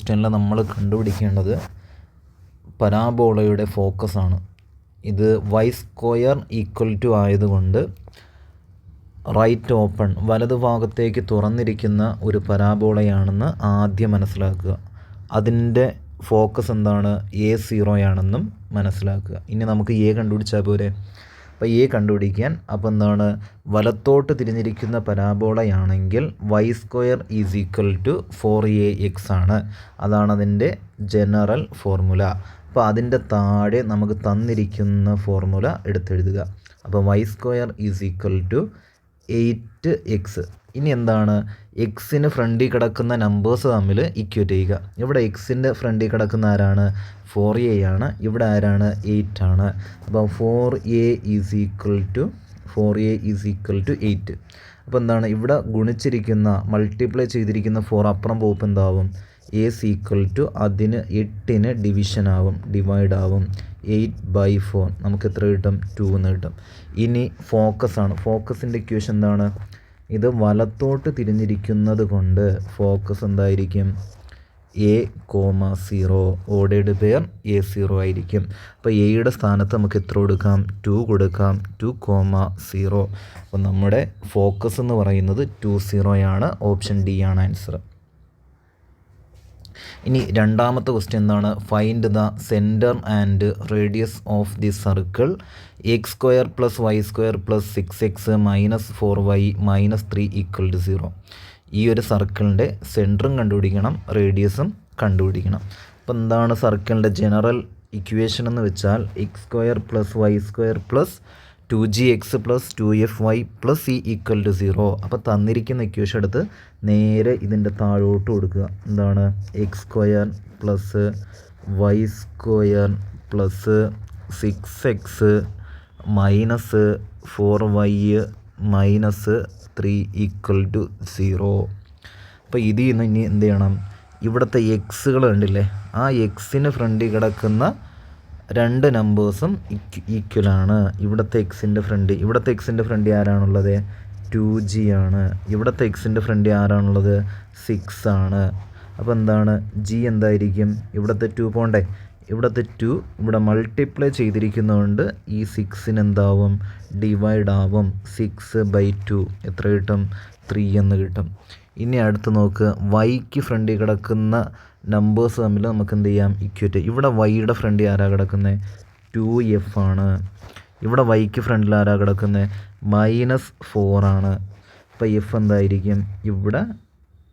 ക്വസ്റ്റ്യനിൽ നമ്മൾ കണ്ടുപിടിക്കേണ്ടത് പരാബോളയുടെ ഫോക്കസ് ആണ്. ഇത് വൈ സ്ക്വയർ ഈക്വൽ ടു ആയതുകൊണ്ട് റൈറ്റ് ഓപ്പൺ വലതു ഭാഗത്തേക്ക് തുറന്നിരിക്കുന്ന ഒരു പരാബോളയാണെന്ന് ആദ്യം മനസ്സിലാക്കുക. അതിന്റെ ഫോക്കസ് എന്താണ്? എ സീറോയാണെന്നും മനസ്സിലാക്കുക. ഇനി നമുക്ക് എ കണ്ടുപിടിച്ചാൽ പോരെ? അപ്പോൾ എ കണ്ടുപിടിക്കാൻ അപ്പോൾ എന്താണ്? വലത്തോട്ട് തിരിഞ്ഞിരിക്കുന്ന പരാബോളയാണെങ്കിൽ Y square is equal to four A X ആണ്. അതാണ് അതിന്റെ ജനറൽ ഫോർമുല അപ്പോൾ അതിന്റെ താഴെ നമുക്ക് തന്നിരിക്കുന്ന ഫോർമുല എടുത്തെഴുതുക. അപ്പോൾ Y square is equal to eight X. ഇനി എന്താണ്? എക്സിന് ഫ്രണ്ടിൽ കിടക്കുന്ന നമ്പേഴ്സ് തമ്മിൽ ഇക്വേറ്റ് ചെയ്യുക. ഇവിടെ എക്സിന്റെ ഫ്രണ്ടിൽ കിടക്കുന്ന ആരാണ്? ഫോർ എ ആണ്. ഇവിടെ ആരാണ്? എയ്റ്റ് ആണ്. അപ്പോൾ four A is equal to four A is equal to eight അപ്പോൾ എന്താണ്? ഇവിടെ ഗുണിച്ചിരിക്കുന്ന മൾട്ടിപ്ലൈ ചെയ്തിരിക്കുന്ന ഫോർ അപ്പുറം പോപ്പ് എന്താവും? എ സീക്വൽ ടു അതിന് എട്ടിന് ഡിവിഷൻ ആവും ഡിവൈഡ് ആവും. എയ്റ്റ് ബൈ ഫോർ നമുക്ക് എത്ര കിട്ടും? ടു എന്ന് കിട്ടും. ഇനി ഫോക്കസ് ആണ്. ഫോക്കസിന്റെ ഇക്വേഷൻ എന്താണ്? ഇത് വലത്തോട്ട് തിരിഞ്ഞിരിക്കുന്നത് കൊണ്ട് ഫോക്കസ് എന്തായിരിക്കും? എ കോമ സീറോ ഓടയുടെ പേർ എ സീറോ ആയിരിക്കും. അപ്പോൾ എയുടെ സ്ഥാനത്ത് നമുക്ക് എത്ര കൊടുക്കാം? ടു കൊടുക്കാം. ടു കോമ സീറോ അപ്പോൾ നമ്മുടെ ഫോക്കസ് എന്ന് പറയുന്നത് ടു സീറോയാണ് ഓപ്ഷൻ ഡി ആണ് ആൻസർ ഇനി രണ്ടാമത്തെ ക്വസ്റ്റ്യൻ എന്താണ്? Find the centre and radius of the circle X square plus Y square plus six X minus four Y minus three equal to zero ഈ ഒരു സർക്കിളിന്റെ സെന്ററും കണ്ടുപിടിക്കണം റേഡിയസും കണ്ടുപിടിക്കണം. അപ്പോൾ എന്താണ് സർക്കിളിന്റെ ജനറൽ ഇക്വേഷൻ എന്ന് വെച്ചാൽ X square plus Y square plus two G X plus two F Y plus C equal to zero അപ്പോൾ തന്നിരിക്കുന്ന ഇക്വേഷൻ എടുത്ത് നേരെ ഇതിന്റെ താഴോട്ട് കൊടുക്കുക. എന്താണ്? X square plus Y square plus six X minus four Y minus three equal to zero അപ്പോൾ ഇതിൽ നിന്ന് ഇനി എന്ത് ചെയ്യണം? ഇവിടുത്തെ എക്സുകൾ കണ്ടില്ലേ? ആ എക്സിന് ഫ്രണ്ടിൽ കിടക്കുന്ന രണ്ട് നമ്പേഴ്സും ഈക്വലാണ് ഇവിടുത്തെ എക്സിന്റെ ഫ്രണ്ട് ഇവിടുത്തെ എക്സിന്റെ ഫ്രണ്ട് ആരാണുള്ളത്? ടു ജി ആണ്. ഇവിടുത്തെ എക്സിന്റെ ഫ്രണ്ട് ആരാണുള്ളത്? സിക്സ് ആണ്. അപ്പോൾ എന്താണ്? ജി എന്തായിരിക്കും? ഇവിടുത്തെ ടു പോണ്ടേ? ഇവിടുത്തെ ടു ഇവിടെ മൾട്ടിപ്ലൈ ചെയ്തിരിക്കുന്നതുകൊണ്ട് ഈ സിക്സിന് എന്താവും? ഡിവൈഡ് ആവും. സിക്സ് ബൈ ടു എത്ര കിട്ടും? ത്രീ എന്ന് കിട്ടും. ഇനി അടുത്ത് നോക്ക്. വൈക്ക് ഫ്രണ്ടിൽ കിടക്കുന്ന നമ്പേഴ്സ് തമ്മിൽ നമുക്ക് എന്ത് ചെയ്യാം? ഇക്വറ്റ് ഇവിടെ വൈയുടെ ഫ്രണ്ടിൽ ആരാ കിടക്കുന്നത് ടു എഫ് ആണ്. ഇവിടെ വൈക്ക് ഫ്രണ്ടിൽ ആരാ കിടക്കുന്നത് മൈനസ് ഫോർ ആണ്. അപ്പോൾ എഫ് എന്തായിരിക്കും? ഇവിടെ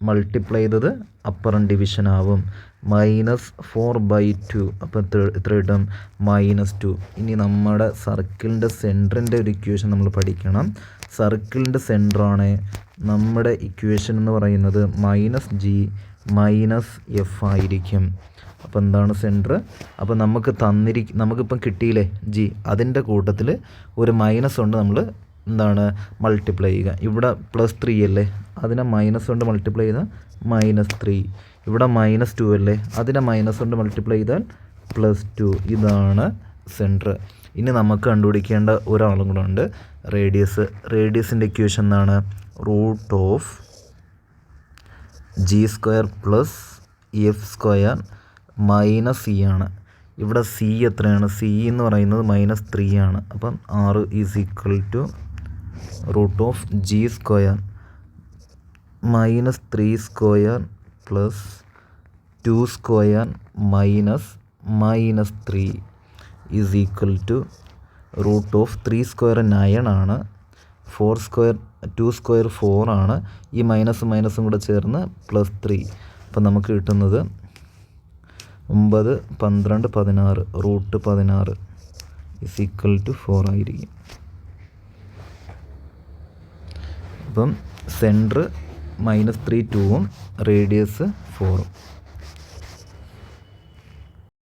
മൾട്ടിപ്ലൈ ചെയ്തത് അപ്പർ ഡിവിഷൻ ആവും. മൈനസ് ഫോർ ബൈ ടു അപ്പോൾ എത്ര കിട്ടും. മൈനസ് ടു ഇനി നമ്മുടെ സർക്കിളിന്റെ സെന്ററിന്റെ ഒരു ഇക്വേഷൻ നമ്മൾ പഠിക്കണം. സർക്കിളിന്റെ സെന്ററാണ് നമ്മുടെ ഇക്വേഷൻ എന്ന് പറയുന്നത് മൈനസ് ജി മൈനസ് എഫ് ആയിരിക്കും. അപ്പോൾ എന്താണ് സെന്റർ അപ്പോൾ നമുക്ക് തന്നിരിക്കും നമുക്കിപ്പം കിട്ടിയില്ലേ ജി അതിന്റെ കൂട്ടത്തിൽ ഒരു മൈനസ് കൊണ്ട് നമ്മൾ എന്താണ് മൾട്ടിപ്ലൈ ചെയ്യുക. ഇവിടെ പ്ലസ് ത്രീ അല്ലേ? അതിനെ മൈനസ് കൊണ്ട് മൾട്ടിപ്ലൈ ചെയ്താൽ മൈനസ് ത്രീ ഇവിടെ മൈനസ് ടു അല്ലേ? അതിനെ മൈനസ് കൊണ്ട് മൾട്ടിപ്ലൈ ചെയ്താൽ പ്ലസ് ടു ഇതാണ് സെന്റർ ഇനി നമുക്ക് കണ്ടുപിടിക്കേണ്ട ഒരാളും കൂടെ ഉണ്ട്. റേഡിയസ് റേഡിയസിന്റെ ഇക്വേഷൻ എന്താണ്? Root of G square plus F square minus C ആണ്. ഇവിടെ സി എത്രയാണ്? സി എന്ന് പറയുന്നത് മൈനസ് ത്രീ ആണ്. അപ്പം ആറ് is equal to root of G square minus three square plus two square minus minus three is equal to root of three square nine ആണ്. Four square two square four ആണ്. ഈ മൈനസും മൈനസും കൂടെ ചേർന്ന് plus three. അപ്പം നമുക്ക് കിട്ടുന്നത് ഒമ്പത് പന്ത്രണ്ട് പതിനാറ്. റൂട്ട് പതിനാറ് ഇസ് ഈക്വൽ ടു ഫോർ ആയിരിക്കും. അപ്പം സെന്റർ മൈനസ് ത്രീ ടൂവും റേഡിയസ് ഫോറും